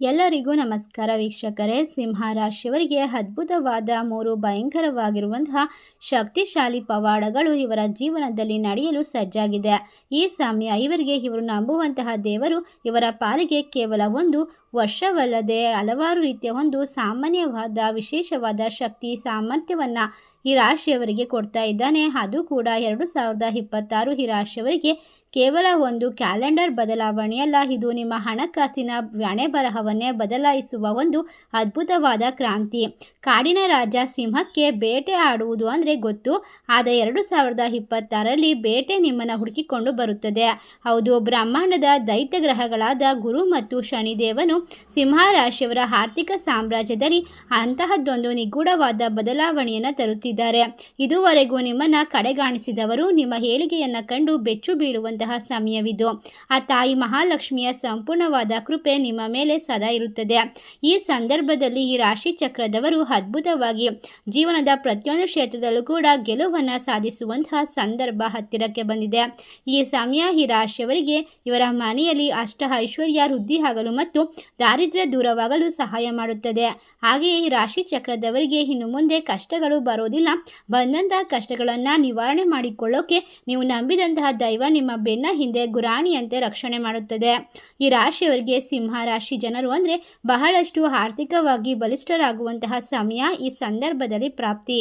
ಎಲ್ಲರಿಗೂ ನಮಸ್ಕಾರ ವೀಕ್ಷಕರೇ. ಸಿಂಹ ರಾಶಿಯವರಿಗೆ ಅದ್ಭುತವಾದ ಮೂರು ಭಯಂಕರವಾಗಿರುವಂತಹ ಶಕ್ತಿಶಾಲಿ ಪವಾಡಗಳು ಇವರ ಜೀವನದಲ್ಲಿ ನಡೆಯಲು ಸಜ್ಜಾಗಿದೆ. ಈ ಸಮಯ ಇವರಿಗೆ ಇವರು ನಂಬುವಂತಹ ದೇವರು ಇವರ ಪಾಲಿಗೆ ಕೇವಲ ಒಂದು ವರ್ಷವಲ್ಲದೆ ಹಲವಾರು ರೀತಿಯ ಒಂದು ಸಾಮಾನ್ಯವಾದ ವಿಶೇಷವಾದ ಶಕ್ತಿ ಸಾಮರ್ಥ್ಯವನ್ನು ಈ ರಾಶಿಯವರಿಗೆ ಕೊಡ್ತಾ ಇದ್ದಾನೆ. ಅದು ಕೂಡ ಎರಡು ಸಾವಿರದ ಇಪ್ಪತ್ತಾರು ಈ ರಾಶಿಯವರಿಗೆ ಕೇವಲ ಒಂದು ಕ್ಯಾಲೆಂಡರ್ ಬದಲಾವಣೆಯಲ್ಲ, ಇದು ನಿಮ್ಮ ಹಣಕಾಸಿನ ಹಣೆ ಬರಹವನ್ನೇ ಬದಲಾಯಿಸುವ ಒಂದು ಅದ್ಭುತವಾದ ಕ್ರಾಂತಿ. ಕಾಡಿನ ರಾಜ ಸಿಂಹಕ್ಕೆ ಬೇಟೆ ಆಡುವುದು ಅಂದರೆ ಗೊತ್ತು, ಆದ ಎರಡು ಸಾವಿರದ ಇಪ್ಪತ್ತಾರರಲ್ಲಿ ಬೇಟೆ ನಿಮ್ಮನ್ನು ಹುಡುಕಿಕೊಂಡು ಬರುತ್ತದೆ. ಹೌದು, ಬ್ರಹ್ಮಾಂಡದ ದೈತ್ಯ ಗ್ರಹಗಳಾದ ಗುರು ಮತ್ತು ಶನಿದೇವನು ಸಿಂಹ ರಾಶಿಯವರ ಆರ್ಥಿಕ ಸಾಮ್ರಾಜ್ಯದಲ್ಲಿ ಅಂತಹದ್ದೊಂದು ನಿಗೂಢವಾದ ಬದಲಾವಣೆಯನ್ನು ತರುತ್ತಿದ್ದಾರೆ. ಇದುವರೆಗೂ ನಿಮ್ಮನ್ನು ಕಡೆಗಾಣಿಸಿದವರು ನಿಮ್ಮ ಹೇಳಿಕೆಯನ್ನು ಕಂಡು ಬೆಚ್ಚು ಬೀಳುವಂತಹ ಸಮಯವಿದು. ಆ ತಾಯಿ ಮಹಾಲಕ್ಷ್ಮಿಯ ಸಂಪೂರ್ಣವಾದ ಕೃಪೆ ನಿಮ್ಮ ಮೇಲೆ ಸದಾ ಇರುತ್ತದೆ. ಈ ಸಂದರ್ಭದಲ್ಲಿ ಈ ರಾಶಿ ಚಕ್ರದವರು ಅದ್ಭುತವಾಗಿ ಜೀವನದ ಪ್ರತಿಯೊಂದು ಕ್ಷೇತ್ರದಲ್ಲೂ ಕೂಡ ಗೆಲುವನ್ನು ಸಾಧಿಸುವಂತಹ ಸಂದರ್ಭ ಹತ್ತಿರಕ್ಕೆ ಬಂದಿದೆ. ಈ ಸಮಯ ಈ ರಾಶಿಯವರಿಗೆ ಇವರ ಮನೆಯಲ್ಲಿ ಅಷ್ಟ ಐಶ್ವರ್ಯ, ವೃದ್ಧಿ ಆಗಲು ಮತ್ತು ದಾರಿದ್ರ್ಯ ದೂರವಾಗಲು ಸಹಾಯ ಮಾಡುತ್ತದೆ. ಹಾಗೆಯೇ ಈ ರಾಶಿ ಚಕ್ರದವರಿಗೆ ಇನ್ನು ಮುಂದೆ ಕಷ್ಟಗಳು ಬರೋದಿಲ್ಲ. ಬಂದಂತಹ ಕಷ್ಟಗಳನ್ನು ನಿವಾರಣೆ ಮಾಡಿಕೊಳ್ಳೋಕೆ ನೀವು ನಂಬಿದಂತಹ ದೈವ ನಿಮ್ಮ ಬೆನ್ನ ಹಿಂದೆ ಗುರಾಣಿಯಂತೆ ರಕ್ಷಣೆ ಮಾಡುತ್ತದೆ. ಈ ರಾಶಿಯವರಿಗೆ ಸಿಂಹ ರಾಶಿ ಜನರು ಅಂದರೆ ಬಹಳಷ್ಟು ಆರ್ಥಿಕವಾಗಿ ಬಲಿಷ್ಠರಾಗುವಂತಹ ಸಮಯ ಈ ಸಂದರ್ಭದಲ್ಲಿ ಪ್ರಾಪ್ತಿ.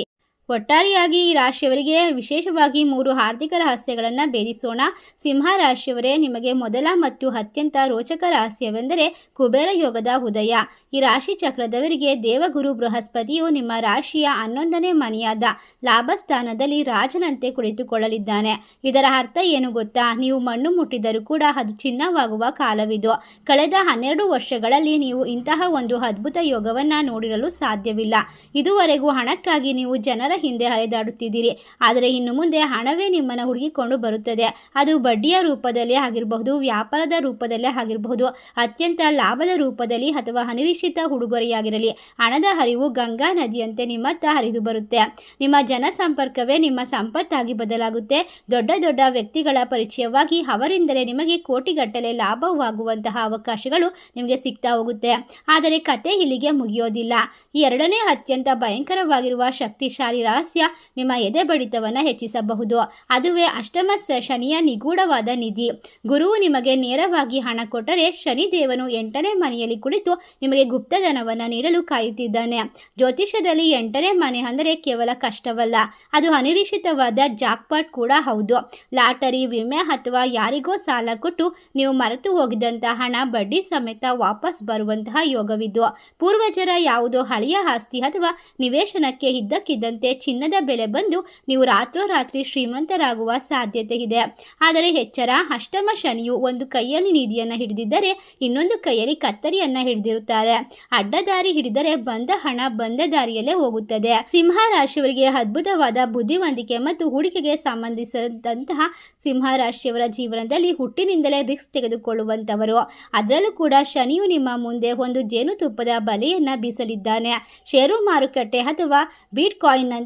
ಒಟ್ಟಾರೆಯಾಗಿ ಈ ರಾಶಿಯವರಿಗೆ ವಿಶೇಷವಾಗಿ ಮೂರು ಆರ್ಥಿಕ ರಹಸ್ಯಗಳನ್ನು ಭೇದಿಸೋಣ. ಸಿಂಹ ರಾಶಿಯವರೇ, ನಿಮಗೆ ಮೊದಲ ಮತ್ತು ಅತ್ಯಂತ ರೋಚಕ ರಹಸ್ಯವೆಂದರೆ ಕುಬೇರ ಯೋಗದ ಉದಯ. ಈ ರಾಶಿ ಚಕ್ರದವರಿಗೆ ದೇವಗುರು ಬೃಹಸ್ಪತಿಯು ನಿಮ್ಮ ರಾಶಿಯ ಹನ್ನೊಂದನೇ ಮನೆಯಾದ ಲಾಭಸ್ಥಾನದಲ್ಲಿ ರಾಜನಂತೆ ಕುಳಿತುಕೊಳ್ಳಲಿದ್ದಾನೆ. ಇದರ ಅರ್ಥ ಏನು ಗೊತ್ತಾ? ನೀವು ಮಣ್ಣು ಮುಟ್ಟಿದರೂ ಕೂಡ ಅದು ಚಿನ್ನವಾಗುವ ಕಾಲವಿದು. ಕಳೆದ ಹನ್ನೆರಡು ವರ್ಷಗಳಲ್ಲಿ ನೀವು ಇಂತಹ ಒಂದು ಅದ್ಭುತ ಯೋಗವನ್ನು ನೋಡಿರಲು ಸಾಧ್ಯವಿಲ್ಲ. ಇದುವರೆಗೂ ಹಣಕ್ಕಾಗಿ ನೀವು ಜನರ ಹಿಂದೆ ಹರಿದಾಡುತ್ತಿದ್ದೀರಿ. ಆದರೆ ಇನ್ನು ಮುಂದೆ ಹಣವೇ ನಿಮ್ಮನ್ನು ಹುಡುಕಿಕೊಂಡು ಬರುತ್ತದೆ. ಅದು ಬಡ್ಡಿಯ ರೂಪದಲ್ಲಿ ಆಗಿರಬಹುದು, ವ್ಯಾಪಾರದ ರೂಪದಲ್ಲೇ ಆಗಿರಬಹುದು, ಅತ್ಯಂತ ಲಾಭದ ರೂಪದಲ್ಲಿ ಅಥವಾ ಅನಿರೀಕ್ಷಿತ ಉಡುಗೊರೆಯಾಗಿರಲಿ. ಹಣದ ಹರಿವು ಗಂಗಾ ನದಿಯಂತೆ ನಿಮ್ಮತ್ತ ಹರಿದು ಬರುತ್ತೆ. ನಿಮ್ಮ ಜನಸಂಪರ್ಕವೇ ನಿಮ್ಮ ಸಂಪತ್ತಾಗಿ ಬದಲಾಗುತ್ತೆ. ದೊಡ್ಡ ದೊಡ್ಡ ವ್ಯಕ್ತಿಗಳ ಪರಿಚಯವಾಗಿ ಅವರಿಂದಲೇ ನಿಮಗೆ ಕೋಟಿಗಟ್ಟಲೆ ಲಾಭವಾಗುವಂತಹ ಅವಕಾಶಗಳು ನಿಮಗೆ ಸಿಗ್ತಾ ಹೋಗುತ್ತೆ. ಆದರೆ ಕತೆ ಇಲ್ಲಿಗೆ ಮುಗಿಯೋದಿಲ್ಲ. ಎರಡನೇ ಅತ್ಯಂತ ಭಯಂಕರವಾಗಿರುವ ಶಕ್ತಿಶಾಲಿ ರಹಸ್ಯ ನಿಮ್ಮ ಎದೆ ಬಡಿತವನ್ನು ಹೆಚ್ಚಿಸಬಹುದು. ಅದುವೇ ಅಷ್ಟಮ ಶನಿಯ ನಿಗೂಢವಾದ ನಿಧಿ. ಗುರುವು ನಿಮಗೆ ನೇರವಾಗಿ ಹಣ ಕೊಟ್ಟರೆ ಶನಿದೇವನು ಎಂಟನೇ ಮನೆಯಲ್ಲಿ ಕುಳಿತು ನಿಮಗೆ ಗುಪ್ತಧನವನ್ನು ನೀಡಲು ಕಾಯುತ್ತಿದ್ದಾನೆ. ಜ್ಯೋತಿಷ್ಯದಲ್ಲಿ ಎಂಟನೇ ಮನೆ ಅಂದರೆ ಕೇವಲ ಕಷ್ಟವಲ್ಲ. ಅದು ಅನಿರೀಕ್ಷಿತವಾದ ಜಾಕ್ಪಾಟ್ ಕೂಡ ಹೌದು. ಲಾಟರಿ, ವಿಮೆ ಅಥವಾ ಯಾರಿಗೋ ಸಾಲ ಕೊಟ್ಟು ನೀವು ಮರೆತು ಹೋಗಿದ್ದಂತಹ ಹಣ ಬಡ್ಡಿ ಸಮೇತ ವಾಪಸ್ ಬರುವಂತಹ ಯೋಗವಿದ್ದು ಪೂರ್ವಜರ ಯಾವುದೋ ಹಳೆಯ ಆಸ್ತಿ ಅಥವಾ ನಿವೇಶನಕ್ಕೆ ಇದ್ದಕ್ಕಿದ್ದಂತೆ ಚಿನ್ನದ ಬೆಲೆ ಬಂದು ನೀವು ರಾತ್ರೋರಾತ್ರಿ ಶ್ರೀಮಂತರಾಗುವ ಸಾಧ್ಯತೆ ಇದೆ. ಆದರೆ ಎಚ್ಚರ, ಅಷ್ಟಮ ಶನಿಯು ಒಂದು ಕೈಯಲ್ಲಿ ನಿಧಿಯನ್ನು ಹಿಡಿದಿದ್ದರೆ ಇನ್ನೊಂದು ಕೈಯಲ್ಲಿ ಕತ್ತರಿಯನ್ನ ಹಿಡಿದಿರುತ್ತಾರೆ. ಅಡ್ಡದಾರಿ ಹಿಡಿದರೆ ಬಂದ ಹಣ ಬಂದ ದಾರಿಯಲ್ಲೇ ಹೋಗುತ್ತದೆ. ಸಿಂಹ ರಾಶಿಯವರಿಗೆ ಅದ್ಭುತವಾದ ಬುದ್ಧಿವಂತಿಕೆ ಮತ್ತು ಹೂಡಿಕೆಗೆ ಸಂಬಂಧಿಸಿದಂತಹ ಸಿಂಹ ರಾಶಿಯವರ ಜೀವನದಲ್ಲಿ ಹುಟ್ಟಿನಿಂದಲೇ ರಿಸ್ಕ್ ತೆಗೆದುಕೊಳ್ಳುವಂತವರು. ಅದರಲ್ಲೂ ಕೂಡ ಶನಿಯು ನಿಮ್ಮ ಮುಂದೆ ಒಂದು ಜೇನುತುಪ್ಪದ ಬಲೆಯನ್ನ ಬೀಸಲಿದ್ದಾನೆ. ಷೇರು ಮಾರುಕಟ್ಟೆ ಅಥವಾ ಬಿಟ್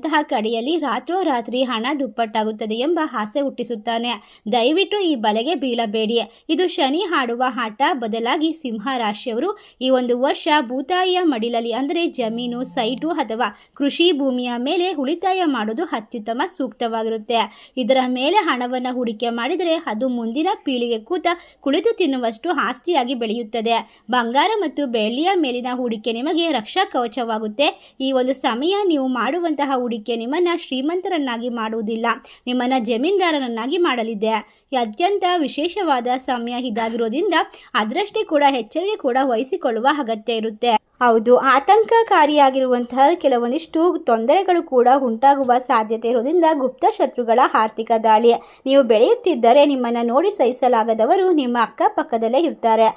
ಕಾಯಿನ್ನಂತಹ ಕಡೆಯಲ್ಲಿ ರಾತ್ರೋರಾತ್ರಿ ಹಣ ದುಪ್ಪಟ್ಟಾಗುತ್ತದೆ ಎಂಬ ಆಸೆ ಹುಟ್ಟಿಸುತ್ತಾನೆ. ದಯವಿಟ್ಟು ಈ ಬಲೆಗೆ ಬೀಳಬೇಡಿ. ಇದು ಶನಿ ಹಾಡುವ ಆಟ ಬದಲಾಗಿ ಸಿಂಹ ರಾಶಿಯವರು ಈ ಒಂದು ವರ್ಷ ಭೂತಾಯಿಯ ಮಡಿಲಲ್ಲಿ ಅಂದರೆ ಜಮೀನು, ಸೈಟು ಅಥವಾ ಕೃಷಿ ಭೂಮಿಯ ಮೇಲೆ ಉಳಿತಾಯ ಮಾಡೋದು ಅತ್ಯುತ್ತಮ ಸೂಕ್ತವಾಗಿರುತ್ತೆ. ಇದರ ಮೇಲೆ ಹಣವನ್ನು ಹೂಡಿಕೆ ಮಾಡಿದರೆ ಅದು ಮುಂದಿನ ಪೀಳಿಗೆ ಕೂತ ಕುಳಿತು ತಿನ್ನುವಷ್ಟು ಆಸ್ತಿಯಾಗಿ ಬೆಳೆಯುತ್ತದೆ. ಬಂಗಾರ ಮತ್ತು ಬೆಳ್ಳಿಯ ಮೇಲಿನ ಹೂಡಿಕೆ ನಿಮಗೆ ರಕ್ಷಾ ಕವಚವಾಗುತ್ತೆ ಈ ಒಂದು ಸಮಯ ನೀವು ಮಾಡುವಂತಹ ಹೂಡಿಕೆ ನಿಮ್ಮನ್ನು ಶ್ರೀಮಂತರನ್ನಾಗಿ ಮಾಡುವುದಿಲ್ಲ. ನಿಮ್ಮನ್ನು ಜಮೀನ್ದಾರರನ್ನಾಗಿ ಮಾಡಲಿದೆ. ಅತ್ಯಂತ ವಿಶೇಷವಾದ ಸಮಯ ಇದಾಗಿರೋದ್ರಿಂದ ಅದರಷ್ಟೇ ಕೂಡ ಎಚ್ಚರಿಕೆ ಕೂಡ ವಹಿಸಿಕೊಳ್ಳುವ ಅಗತ್ಯ ಇರುತ್ತೆ. ಹೌದು, ಆತಂಕಕಾರಿಯಾಗಿರುವಂತಹ ಕೆಲವೊಂದಿಷ್ಟು ತೊಂದರೆಗಳು ಕೂಡ ಉಂಟಾಗುವ ಸಾಧ್ಯತೆ ಇರೋದ್ರಿಂದ ಗುಪ್ತ ಶತ್ರುಗಳ ಆರ್ಥಿಕ ದಾಳಿ. ನೀವು ಬೆಳೆಯುತ್ತಿದ್ದರೆ ನಿಮ್ಮನ್ನು ನೋಡಿ ಸಹಿಸಲಾಗದವರು ನಿಮ್ಮ ಅಕ್ಕಪಕ್ಕದಲ್ಲೇ ಇರ್ತಾರೆ.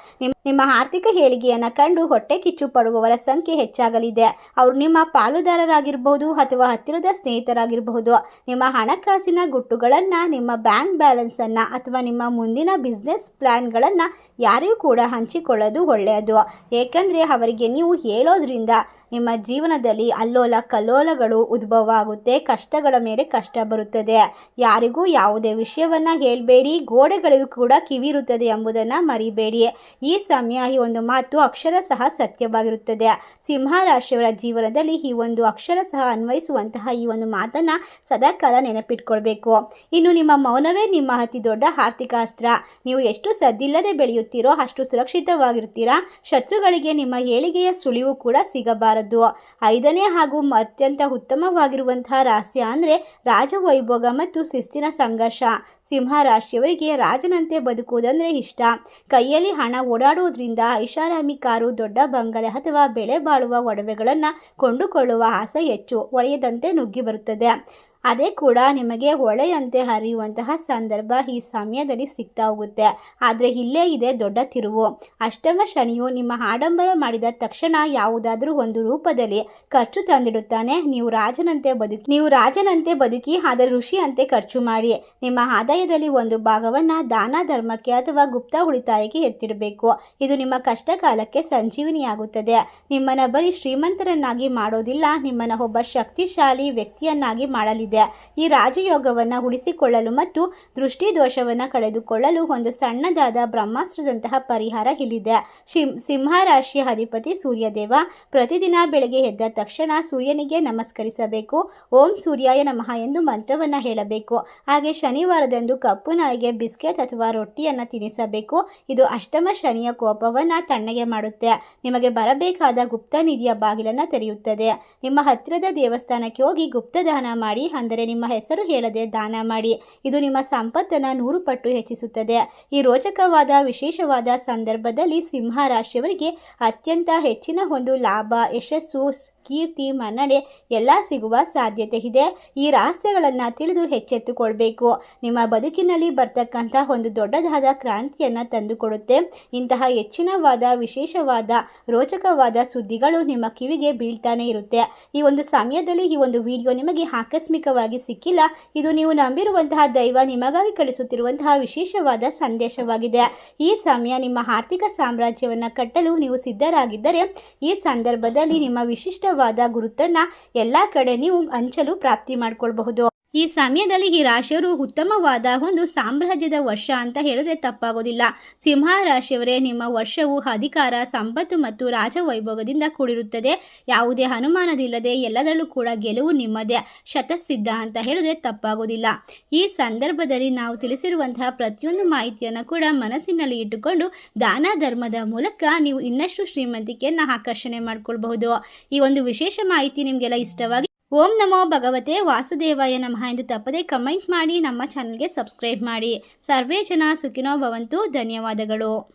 ನಿಮ್ಮ ಆರ್ಥಿಕ ಏಳಿಗೆಯನ್ನು ಕಂಡು ಹೊಟ್ಟೆ ಕಿಚ್ಚು ಪಡುವವರ ಸಂಖ್ಯೆ ಹೆಚ್ಚಾಗಲಿದೆ. ಅವರು ನಿಮ್ಮ ಪಾಲುದಾರರಾಗಿರಬಹುದು ಅಥವಾ ಹತ್ತಿರದ ಸ್ನೇಹಿತರಾಗಿರಬಹುದು ನಿಮ್ಮ ಹಣಕಾಸಿನ ಗುಟ್ಟುಗಳನ್ನು, ನಿಮ್ಮ ಬ್ಯಾಂಕ್ ಬ್ಯಾಲೆನ್ಸನ್ನು ಅಥವಾ ನಿಮ್ಮ ಮುಂದಿನ ಬಿಸ್ನೆಸ್ ಪ್ಲ್ಯಾನ್ಗಳನ್ನು ಯಾರಿಗೂ ಕೂಡ ಹಂಚಿಕೊಳ್ಳೋದು ಒಳ್ಳೆಯದು. ಏಕೆಂದರೆ ಅವರಿಗೆ ನೀವು ಹೇಳೋದ್ರಿಂದ ನಿಮ್ಮ ಜೀವನದಲ್ಲಿ ಅಲ್ಲೋಲ ಕಲ್ಲೋಲಗಳು ಉದ್ಭವ ಆಗುತ್ತೆ ಕಷ್ಟಗಳ ಮೇಲೆ ಕಷ್ಟ ಬರುತ್ತದೆ. ಯಾರಿಗೂ ಯಾವುದೇ ವಿಷಯವನ್ನು ಹೇಳಬೇಡಿ. ಗೋಡೆಗಳಿಗೂ ಕೂಡ ಕಿವಿರುತ್ತದೆ ಎಂಬುದನ್ನು ಮರಿಬೇಡಿ. ಈ ಸಮಯ ಈ ಒಂದು ಮಾತು ಅಕ್ಷರ ಸಹ ಸತ್ಯವಾಗಿರುತ್ತದೆ. ಸಿಂಹ ರಾಶಿಯವರ ಜೀವನದಲ್ಲಿ ಈ ಒಂದು ಅಕ್ಷರ ಸಹ ಅನ್ವಯಿಸುವಂತಹ ಈ ಒಂದು ಮಾತನ್ನು ಸದಾಕಾಲ ನೆನಪಿಟ್ಕೊಳ್ಬೇಕು. ಇನ್ನು ನಿಮ್ಮ ಮೌನವೇ ನಿಮ್ಮ ಅತಿ ದೊಡ್ಡ ಆರ್ಥಿಕ ಅಸ್ತ್ರ. ನೀವು ಎಷ್ಟು ಸದ್ದಿಲ್ಲದೆ ಬೆಳೆಯುತ್ತೀರೋ ಅಷ್ಟು ಸುರಕ್ಷಿತವಾಗಿರ್ತೀರಾ. ಶತ್ರುಗಳಿಗೆ ನಿಮ್ಮ ಏಳಿಗೆಯ ಸುಳಿವು ಕೂಡ ಸಿಗಬಾರದು. ಐದನೇ ಹಾಗೂ ಅತ್ಯಂತ ಉತ್ತಮವಾಗಿರುವಂತಹ ರಾಸ್ಯ ಅಂದರೆ ರಾಜವೈಭೋಗ ಮತ್ತು ಶಿಸ್ತಿನ ಸಂಘರ್ಷ. ಸಿಂಹ ರಾಶಿಯವರಿಗೆ ರಾಜನಂತೆ ಬದುಕುವುದಂದರೆ ಇಷ್ಟ. ಕೈಯಲ್ಲಿ ಹಣ ಓಡಾಡುವುದರಿಂದ ಐಷಾರಾಮಿ ಕಾರು, ದೊಡ್ಡ ಬಂಗಲೆ ಅಥವಾ ಬೆಲೆ ಬಾಳುವ ಒಡವೆಗಳನ್ನು ಕೊಂಡುಕೊಳ್ಳುವ ಆಸೆ ಹೆಚ್ಚು. ಒಳೆಯದಂತೆ ನುಗ್ಗಿ ಬರುತ್ತದೆ. ಅದೇ ಕೂಡ ನಿಮಗೆ ಹೊಳೆಯಂತೆ ಹರಿಯುವಂತಹ ಸಂದರ್ಭ ಈ ಸಮಯದಲ್ಲಿ ಸಿಗ್ತಾ ಹೋಗುತ್ತೆ. ಆದರೆ ಇಲ್ಲೇ ಇದೆ ದೊಡ್ಡ ತಿರುವು. ಅಷ್ಟಮ ಶನಿಯು ನಿಮ್ಮ ಆಡಂಬರ ಮಾಡಿದ ತಕ್ಷಣ ಯಾವುದಾದ್ರೂ ಒಂದು ರೂಪದಲ್ಲಿ ಖರ್ಚು ತಂದಿಡುತ್ತಾನೆ. ನೀವು ರಾಜನಂತೆ ಬದುಕಿ, ನೀವು ರಾಜನಂತೆ ಬದುಕಿ, ಆದರೆ ಋಷಿಯಂತೆ ಖರ್ಚು ಮಾಡಿ. ನಿಮ್ಮ ಆದಾಯದಲ್ಲಿ ಒಂದು ಭಾಗವನ್ನು ದಾನ ಧರ್ಮಕ್ಕೆ ಅಥವಾ ಗುಪ್ತ ಉಳಿತಾಯಕ್ಕೆ ಎತ್ತಿಡಬೇಕು. ಇದು ನಿಮ್ಮ ಕಷ್ಟ ಕಾಲಕ್ಕೆ ಸಂಜೀವಿನಿಯಾಗುತ್ತದೆ. ನಿಮ್ಮನ್ನ ಬರೀ ಶ್ರೀಮಂತರನ್ನಾಗಿ ಮಾಡೋದಿಲ್ಲ. ನಿಮ್ಮನ್ನ ಒಬ್ಬ ಶಕ್ತಿಶಾಲಿ ವ್ಯಕ್ತಿಯನ್ನಾಗಿ ಮಾಡಲಿದೆ. ಈ ರಾಜಯೋಗವನ್ನು ಉಳಿಸಿಕೊಳ್ಳಲು ಮತ್ತು ದೃಷ್ಟಿ ದೋಷವನ್ನು ಕಳೆದುಕೊಳ್ಳಲು ಒಂದು ಸಣ್ಣದಾದ ಬ್ರಹ್ಮಾಸ್ತ್ರದಂತಹ ಪರಿಹಾರ ಇಲ್ಲಿದೆ. ಸಿಂಹ ರಾಶಿಯ ಅಧಿಪತಿ ಸೂರ್ಯದೇವ ಪ್ರತಿದಿನ ಬೆಳಗ್ಗೆ ಎದ್ದ ತಕ್ಷಣ ಸೂರ್ಯನಿಗೆ ನಮಸ್ಕರಿಸಬೇಕು. ಓಂ ಸೂರ್ಯಾಯ ನಮಃ ಎಂದು ಮಂತ್ರವನ್ನು ಹೇಳಬೇಕು. ಹಾಗೆ ಶನಿವಾರದಂದು ಕಪ್ಪು ನಾಯಿಗೆ ಬಿಸ್ಕೆಟ್ ಅಥವಾ ರೊಟ್ಟಿಯನ್ನು ತಿನ್ನಿಸಬೇಕು ಇದು ಅಷ್ಟಮ ಶನಿಯ ಕೋಪವನ್ನು ತಣ್ಣಗೆ ಮಾಡುತ್ತೆ. ನಿಮಗೆ ಬರಬೇಕಾದ ಗುಪ್ತ ನಿಧಿಯ ಬಾಗಿಲನ್ನು ತೆರೆಯುತ್ತದೆ. ನಿಮ್ಮ ಹತ್ತಿರದ ದೇವಸ್ಥಾನಕ್ಕೆ ಹೋಗಿ ಗುಪ್ತದಾನ ಮಾಡಿ ಅಂದರೆ ನಿಮ್ಮ ಹೆಸರು ಹೇಳದೆ ದಾನ ಮಾಡಿ. ಇದು ನಿಮ್ಮ ಸಂಪತ್ತನ್ನು ನೂರು ಪಟ್ಟು ಹೆಚ್ಚಿಸುತ್ತದೆ. ಈ ರೋಚಕವಾದ, ವಿಶೇಷವಾದ ಸಂದರ್ಭದಲ್ಲಿ ಸಿಂಹ ರಾಶಿಯವರಿಗೆ ಅತ್ಯಂತ ಹೆಚ್ಚಿನ ಒಂದು ಲಾಭ, ಯಶಸ್ಸು ಕೀರ್ತಿ, ಮನ್ನಣೆ ಎಲ್ಲ ಸಿಗುವ ಸಾಧ್ಯತೆ ಇದೆ. ಈ ರಹಸ್ಯಗಳನ್ನು ತಿಳಿದು ಹೆಚ್ಚೆತ್ತುಕೊಳ್ಬೇಕು ನಿಮ್ಮ ಬದುಕಿನಲ್ಲಿ ಬರ್ತಕ್ಕಂಥ ಒಂದು ದೊಡ್ಡದಾದ ಕ್ರಾಂತಿಯನ್ನು ತಂದುಕೊಡುತ್ತೆ. ಇಂತಹ ಹೆಚ್ಚಿನವಾದ, ವಿಶೇಷವಾದ, ರೋಚಕವಾದ ಸುದ್ದಿಗಳು ನಿಮ್ಮ ಕಿವಿಗೆ ಬೀಳ್ತಾನೆ ಇರುತ್ತೆ. ಈ ಒಂದು ಸಮಯದಲ್ಲಿ ಈ ಒಂದು ವಿಡಿಯೋ ನಿಮಗೆ ಆಕಸ್ಮಿಕವಾಗಿ ಸಿಕ್ಕಿಲ್ಲ, ಇದು ನೀವು ನಂಬಿರುವಂತಹ ದೈವ, ನಿಮಗಾಗಿ ಕಳಿಸುತ್ತಿರುವಂತಹ ವಿಶೇಷವಾದ ಸಂದೇಶವಾಗಿದೆ. ಈ ಸಮಯ ನಿಮ್ಮ ಆರ್ಥಿಕ ಸಾಮ್ರಾಜ್ಯವನ್ನು ಕಟ್ಟಲು ನೀವು ಸಿದ್ಧರಾಗಿದ್ದರೆ, ಈ ಸಂದರ್ಭದಲ್ಲಿ ನಿಮ್ಮ ವಿಶಿಷ್ಟವಾದ ಗುರುತನ್ನು ಎಲ್ಲ ಕಡೆ ನೀವು ಹಂಚಲು ಪ್ರಾಪ್ತಿ ಮಾಡಿಕೊಳ್ಬಹುದು. ಈ ಸಮಯದಲ್ಲಿ ಈ ರಾಶಿಯವರು ಉತ್ತಮವಾದ ಒಂದು ಸಾಮ್ರಾಜ್ಯದ ವರ್ಷ ಅಂತ ಹೇಳಿದ್ರೆ ತಪ್ಪಾಗೋದಿಲ್ಲ. ಸಿಂಹ ರಾಶಿಯವರೇ ನಿಮ್ಮ ವರ್ಷವು ಅಧಿಕಾರ, ಸಂಪತ್ತು ಮತ್ತು ರಾಜವೈಭೋಗದಿಂದ ಕೂಡಿರುತ್ತದೆ. ಯಾವುದೇ ಅನುಮಾನದಿಲ್ಲದೆ ಎಲ್ಲದರಲ್ಲೂ ಕೂಡ ಗೆಲುವು ನಿಮ್ಮದೇ ಶತಸಿದ್ಧ ಅಂತ ಹೇಳಿದ್ರೆ ತಪ್ಪಾಗೋದಿಲ್ಲ. ಈ ಸಂದರ್ಭದಲ್ಲಿ ನಾವು ತಿಳಿಸಿರುವಂತಹ ಪ್ರತಿಯೊಂದು ಮಾಹಿತಿಯನ್ನು ಕೂಡ ಮನಸ್ಸಿನಲ್ಲಿ ಇಟ್ಟುಕೊಂಡು ದಾನ ಧರ್ಮದ ಮೂಲಕ ನೀವು ಇನ್ನಷ್ಟು ಶ್ರೀಮಂತಿಕೆಯನ್ನು ಆಕರ್ಷಣೆ ಮಾಡಿಕೊಳ್ಬಹುದು. ಈ ಒಂದು ವಿಶೇಷ ಮಾಹಿತಿ ನಿಮಗೆಲ್ಲ ಇಷ್ಟವಾಗಿ ಓಂ ನಮೋ ಭಗವತೆ ವಾಸುದೇವಾಯ ನಮಃ ಎಂದು ತಪ್ಪದೆ ಕಮೆಂಟ್ ಮಾಡಿ ನಮ್ಮ ಚಾನಲ್ಗೆ ಸಬ್ಸ್ಕ್ರೈಬ್ ಮಾಡಿ. ಸರ್ವೇ ಜನ ಸುಖಿನೋ ಭವಂತು. ಧನ್ಯವಾದಗಳು.